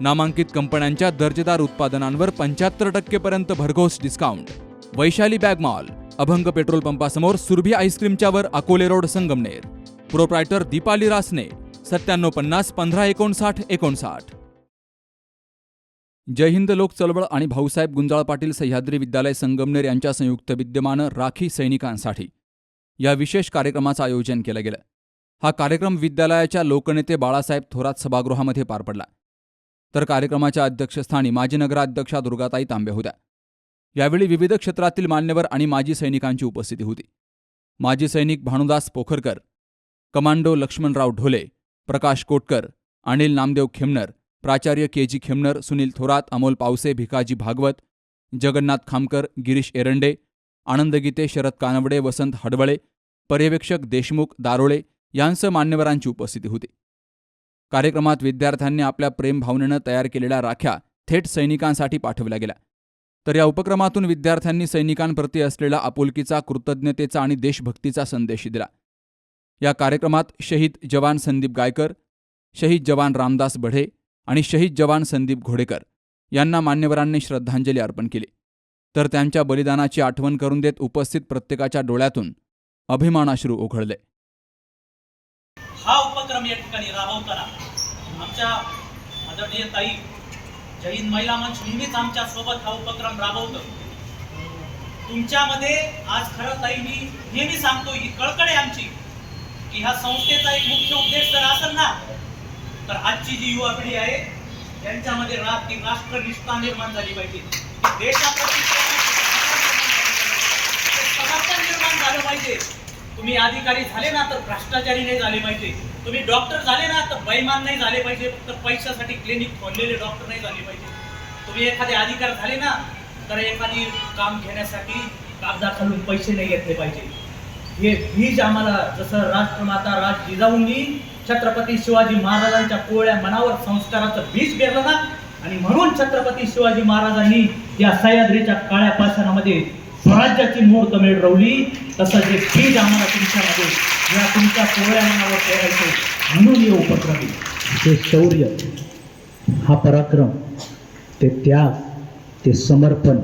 नामांकित कंपन्यांच्या दर्जेदार उत्पादनांवर पंच्याहत्तर टक्केपर्यंत भरघोस discount Vaishali bag mall Abhang petrol पंपासमोर Surabhi आईस्क्रीमच्यावर अकोले रोड संगमनेर. प्रोप्रायटर दीपाली रासने सत्त्याण्णव पन्नास पंधरा एकोणसाठ एकोणसाठ. जय हिंद लोक चळवळ आणि भाऊसाहेब गुंजाळ पाटील सह्याद्री विद्यालय संगमनेर यांच्या संयुक्त विद्यमानं राखी सैनिकांसाठी. या विशेष कार्यक्रमाचं आयोजन केलं गेलं. हा कार्यक्रम विद्यालयाच्या लोकनेते बाळासाहेब थोरात सभागृहामध्ये पार पडला. तर कार्यक्रमाच्या अध्यक्षस्थानी माजी नगराध्यक्षा दुर्गाताई तांबे होत्या. यावेळी विविध क्षेत्रातील मान्यवर आणि माजी सैनिकांची उपस्थिती होती. माजी सैनिक भानुदास पोखरकर कमांडो लक्ष्मणराव ढोले प्रकाश कोटकर अनिल नामदेव खेमनर प्राचार्य के जी खेमनर सुनील थोरात अमोल पावसे भिकाजी भागवत जगन्नाथ खामकर गिरीश एरंडे आनंद गीते शरद कानवडे वसंत हडवळे पर्यवेक्षक देशमुख दारोळे यांसह मान्यवरांची उपस्थिती होती. कार्यक्रमात विद्यार्थ्यांनी आपल्या प्रेमभावनेनं तयार केलेल्या राख्या थेट सैनिकांसाठी पाठवल्या गेल्या. तर या उपक्रमातून विद्यार्थ्यांनी सैनिकांप्रती असलेला आपुलकीचा कृतज्ञतेचा आणि देशभक्तीचा संदेश दिला. या कार्यक्रमात शहीद जवान संदीप गायकर शहीद जवान रामदास बढे आणि शहीद जवान संदीप घोडेकर यांना मान्यवरांनी श्रद्धांजली अर्पण केली. तर त्यांच्या बलिदानाची आठवण करून देत उपस्थित प्रत्येकाच्या डोळ्यातून अभिमानाश्रू ओघळले. हा उपक्रम या ठिकाणी राबवताना आमच्या आदरणीय ताई जैन महिला मंच नेहमीच आमच्यासोबत हा उपक्रम राबवतो. तुमच्यामध्ये आज खरं ताई मी नेहमी सांगतो ही कळकळ आहे आमची की ह्या संस्थेचा एक मुख्य उद्देश जर असेल ना तर आजची जी युवा पिढी आहे त्यांच्यामध्ये रात ती राष्ट्रनिष्ठा निर्माण झाली पाहिजे. देशाप्रती समर्थन निर्माण झालं पाहिजे. तुम्ही अधिकारी झाले ना तर भ्रष्टाचारी नाही झाले पाहिजे. तुम्ही डॉक्टर झाले ना तर बैमान नाही झाले पाहिजे. फक्त पैशासाठी क्लिनिक खोललेले डॉक्टर नाही झाले पाहिजे. तुम्ही एखादे अधिकार झाले ना तर एखादी काम घेण्यासाठी कागदाखालून पैसे नाही घेतले पाहिजे. हे बीज आम्हाला जसं राष्ट्रमाता राज जिजाऊंनी छत्रपती शिवाजी महाराजांच्या कोवळ्या मनावर संस्काराचं बीज पेरलं ना आणि म्हणून छत्रपती शिवाजी महाराजांनी या सह्याद्रीच्या काळ्या पाषाणामध्ये स्वराज्याची मुहूर्तमेढ रवली तसं जे बीज आम्हाला तुमच्यामध्ये या तुमच्या कोवळ्या मनावर पेरायचं म्हणून हे उपक्रम ते शौर्य हा पराक्रम ते त्याग ते समर्पण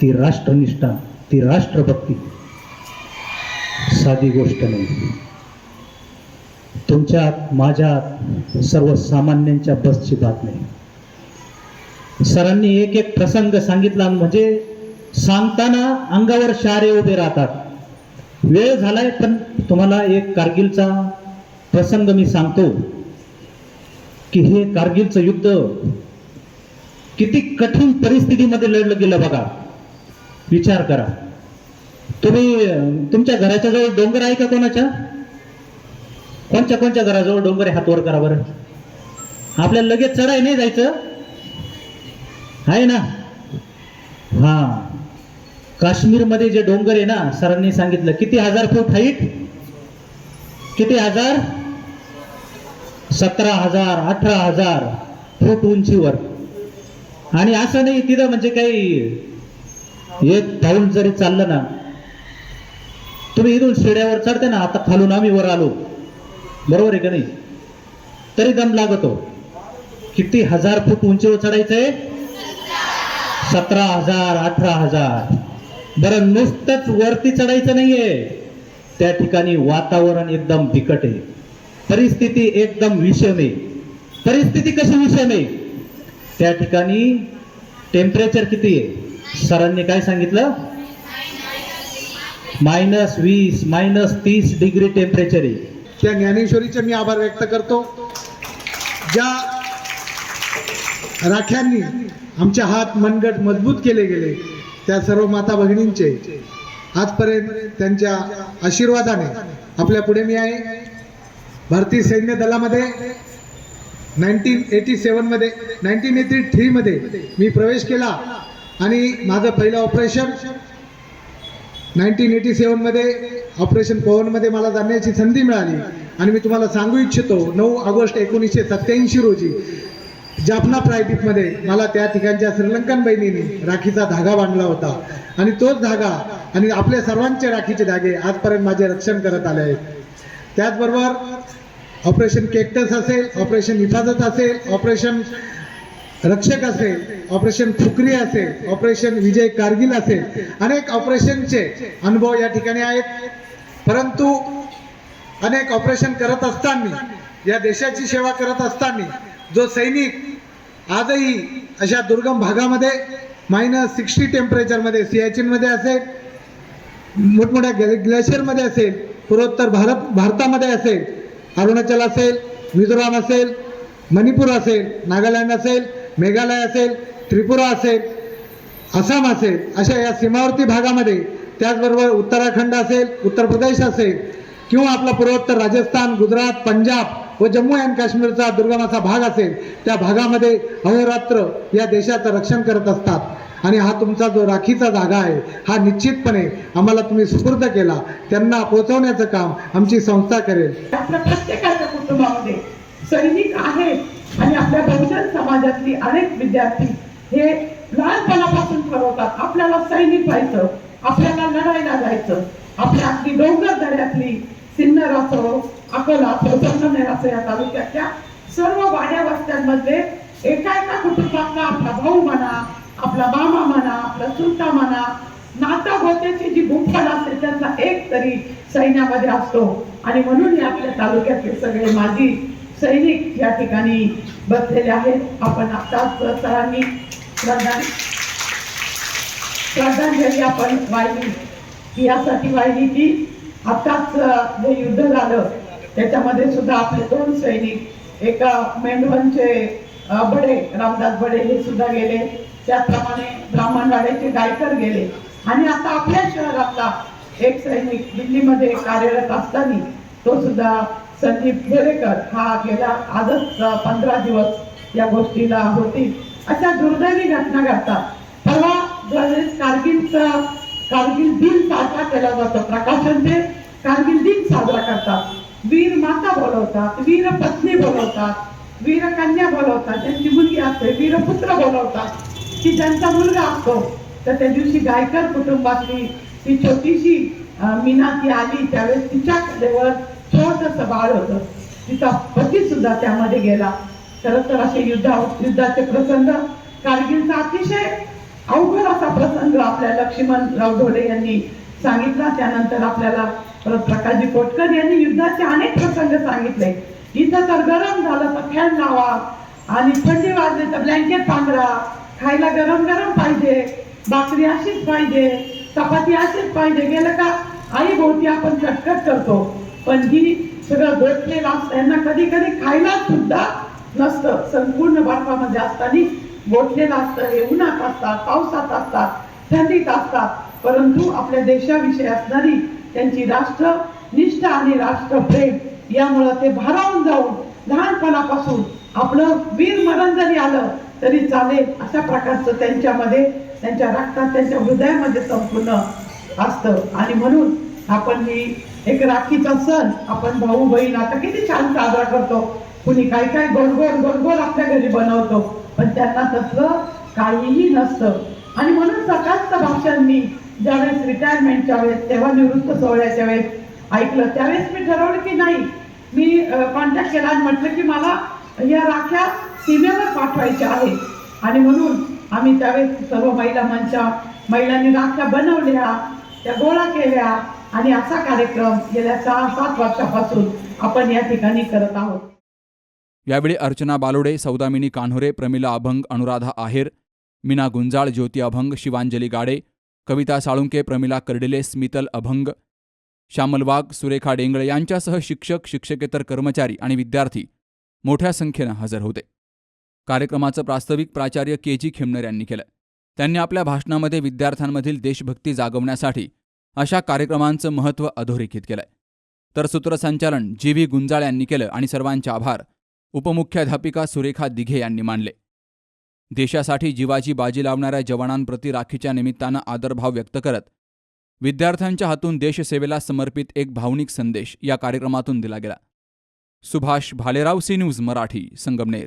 ती राष्ट्रनिष्ठा ती राष्ट्रभक्ती साधी गोष्ट नाही. तुमच्यात माझ्यात सर्वसामान्यांच्या बसची बात नाही सरांनी एक एक प्रसंग सांगितला म्हणजे सांगताना अंगावर शारे उभे राहतात. वेळ झालाय पण तुम्हाला एक कारगिलचा प्रसंग मी सांगतो. की हे कारगिलचं युद्ध किती कठीण परिस्थितीमध्ये लढलं गेलं बघा. विचार करा. तुम्ही तुमच्या घराच्या जवळ डोंगर आहे का कोणाच्या? कोणच्या कोणत्या घराजवळ डोंगर आहे? हात वर करा बरं. आपल्याला लगेच चढाय नाही जायचं. आहे ना? हा. काश्मीरमध्ये जे डोंगर आहे ना सरांनी सांगितलं किती हजार फूट हाईट किती हजार? सतरा हजार अठरा हजार फूट उंचीवर. आणि असं नाही तिथं म्हणजे काही एक धावून जरी चाललं ना तुम्ही इथून शिड्यावर चढते ना आता खालून आम्ही वर आलो. बरोबर आहे का नाही? तरी दम लागतो. किती हजार फूट उंचीवर चढायचंय? सतरा हजार अठरा हजार. बरं नुसतंच वरती चढायचं नाहीये. त्या ठिकाणी वातावरण एकदम बिकट आहे. परिस्थिती एकदम विषम आहे. परिस्थिती कशी विषम आहे? त्या ठिकाणी टेम्परेचर किती आहे? सरांनी काय सांगितलं? मायनस वीस मायनस तीस डिग्री टेम्परेचर आहे. त्या ज्ञानेश्वरीचे मी आभार व्यक्त करतो. ज्या राख्यांनी आमचे हात मनगट मजबूत केले गेले त्या सर्व माता भगिनींचे आजपर्यंत त्यांच्या आशीर्वादाने आपल्या पुढे मी आहे. भारतीय सैन्य दलामध्ये नाईन्टीन एटी सेवनमध्ये नाईन्टीन एटी थ्रीमध्ये मी प्रवेश केला आणि माझं पहिलं ऑपरेशन नाईन्टीन एटी सेवनमध्ये ऑपरेशन पवनमध्ये मला जाण्याची संधी मिळाली. आणि मी तुम्हाला सांगू इच्छितो नऊ ऑगस्ट एकोणीसशे सत्याऐंशी रोजी जाफना प्रायदीपमध्ये मला त्या ठिकाणच्या श्रीलंकन बहिणीने राखीचा धागा बांधला होता. आणि तोच धागा आणि आपल्या सर्वांचे राखीचे धागे आजपर्यंत माझे रक्षण करत आले आहेत. त्याचबरोबर ऑपरेशन केक्टस असेल ऑपरेशन हिफाजत असेल ऑपरेशन रक्षक असेल ऑपरेशन फुकरी असेल ऑपरेशन विजय कारगिल असेल अनेक ऑपरेशनचे अनुभव या ठिकाणी आहेत. परंतु अनेक ऑपरेशन करत असताना या देशाची सेवा करत असताना जो सैनिक आजही अशा दुर्गम भागामध्ये मायनस सिक्स्टी टेम्परेचरमध्ये सियाचीनमध्ये असेल मोठमोठ्या ग्ले ग्लेशियरमध्ये असेल पूर्वोत्तर भारत भारतामध्ये असेल अरुणाचल असेल मिझोराम असेल मणिपूर असेल नागालँड असेल मेघालय असेल त्रिपुरा असेल आसाम असेल अशा या सीमावर्ती भागामध्ये त्याचबरोबर उत्तराखंड असेल उत्तर प्रदेश असेल किंवा आपला पूर्वोत्तर राजस्थान गुजरात पंजाब व जम्मू अँड काश्मीरचा दुर्गमाचा भाग असेल त्या भागामध्ये अहोरात्र या देशाचं रक्षण करत असतात. आणि हा तुमचा जो राखीचा जागा आहे हा निश्चितपणे आम्हाला तुम्ही सुपूर्द केला. त्यांना पोहोचवण्याचं काम आमची संस्था करेल. आपल्या प्रत्येकाच्या कुटुंबामध्ये सैनिक आहेत आणि आपल्या बहुजन समाजातली अनेक विद्यार्थी हे लहानपणापासून ठरवतात. आपल्याला सैनिक व्हायचं आपल्याला लढायला जायचं. आपल्या अगदी डोंगर दऱ्यातली सिन्नर असो अकोला असो संगमनेर या तालुक्यातल्या सर्व वाड्या वस्त्यांमध्ये एका एका कुटुंबातला आपला भाऊ म्हणा आपला मामा म्हणा आपला चुलता म्हणा नाता गोत्याची जी गुंफण असते त्याचा एक तरी सैन्यामध्ये असतो. आणि म्हणून हे आपल्या तालुक्यातले सगळे माजी सैनिक या ठिकाणी बसलेले आहेत. आपण आताच सरांनी श्रद्धांजली श्रद्धांजली आपण वाहिली यासाठी वाहिली की आताच जे युद्ध झालं त्याच्यामध्ये सुद्धा आपले दोन सैनिक एका मेंढवनचे बडे रामदास बडे हे सुद्धा गेले. त्याचप्रमाणे ब्राह्मणवाड्याचे गायकर गेले. आणि आता आपल्या शहरातला एक सैनिक दिल्लीमध्ये कार्यरत असताना तो सुद्धा संदीप घेरेकर हा गेला आजच पंधरा दिवस या गोष्टीला होती. अशा दुर्दैवी घटना घडतात. परवा ज्यावेळेस कारगिलचा कारगिल दिन साजरा केला जातो प्रकाशन ते कारगिल दिन साजरा करतात. वीर माता बोलवतात वीर पत्नी बोलवतात वीर कन्या बोलवतात त्यांची मुलगी असते वीर पुत्र बोलवतात. की ज्यांचा मुलगा असतो तर त्या दिवशी गायकर कुटुंबातली ती छोटीशी अं, मीना ती आली त्यावेळेस तिच्या कलेवर छोटस बाळ होतं. तिचा पती सुद्धा त्यामध्ये गेला. खर तर असे युद्धा युद्धाचे प्रसंग कारगिलचा अतिशय अवघड असा प्रसंग आपल्या लक्ष्मणराव ढोले यांनी सांगितला. त्यानंतर आपल्याला प्रकाशजी कोटकर यांनी युद्धाचे अनेक प्रसंग सांगितले. इथं तर गरम झालं तर फॅन लावा. आणि थंडी वाजली तर ब्लँकेट पांघरा खायला गरम गरम पाहिजे. भाकरी अशीच पाहिजे. चपाती अशीच पाहिजे. गेलं का आई भोवती आपण कटकट करतो. पण ही सगळं गोठलेलं असतं यांना कधी कधी खायला सुद्धा नसतं. संपूर्ण भारतामध्ये असताना गोठलेलं असतं हे उन्हात असतात पावसात असतात थंडीत असतात. परंतु आपल्या देशाविषयी असणारी त्यांची राष्ट्र निष्ठा आणि राष्ट्रप्रेम यामुळं ते भारावून जाऊन लहानपणापासून आपलं वीर मरण जरी आलं तरी चालेल अशा प्रकारचं त्यांच्यामध्ये त्यांच्या रक्तात त्यांच्या हृदयामध्ये संपूर्ण असतं. आणि म्हणून आपण ही एक राखीचा सण आपण भाऊ बहीण आता किती छान साजरा करतो. कुणी काय काय गोडगोड गोडगोड आपल्या घरी बनवतो पण त्यांना तसलं काहीही नसतं. आणि म्हणून सकाळ भाषण मी. ज्यावेळेस रिटायरमेंटच्या वेळेस तेव्हा निवृत्त सोहळ्याच्या वेळेस ऐकलं. त्यावेळेस मी ठरवलं की नाही मी कॉन्टॅक्ट केला आणि म्हटलं की मला या राख्या सीमेवर पाठवायच्या आहेत. आणि म्हणून आम्ही त्यावेळेस सर्व महिला मंचा महिलांनी राख्या बनवल्या त्या गोळा केल्या आणि असा कार्यक्रम गेल्या सहा सात वर्षापासून आपण या ठिकाणी करत आहोत. यावेळी अर्चना बालोडे सौदामिनी कान्होरे प्रमिला अभंग अनुराधा आहेर मीना गुंजाळ ज्योती अभंग शिवांजली गाडे कविता साळुंके प्रमिला कर्डिले स्मितल अभंग श्यामल वाघ सुरेखा डेंगळे यांच्यासह शिक्षक शिक्षकेतर कर्मचारी आणि विद्यार्थी मोठ्या संख्येनं हजर होते. कार्यक्रमाचं प्रास्ताविक प्राचार्य के जी खेमनर यांनी केलं. त्यांनी आपल्या भाषणामध्ये विद्यार्थ्यांमधील देशभक्ती जागवण्यासाठी अशा कार्यक्रमांचं महत्त्व अधोरेखित केलंय. तर सूत्रसंचालन जी व्ही गुंजाळ यांनी केलं आणि सर्वांचे आभार. उपमुख्याध्यापिका सुरेखा दिघे यांनी मानले. देशासाठी जीवाची बाजी लावणाऱ्या जवानांप्रती राखीच्या निमित्तानं आदरभाव व्यक्त करत विद्यार्थ्यांच्या हातून देशसेवेला समर्पित एक भावनिक संदेश या कार्यक्रमातून दिला गेला. Subhash Bhalerao C news Marathi Sangamner.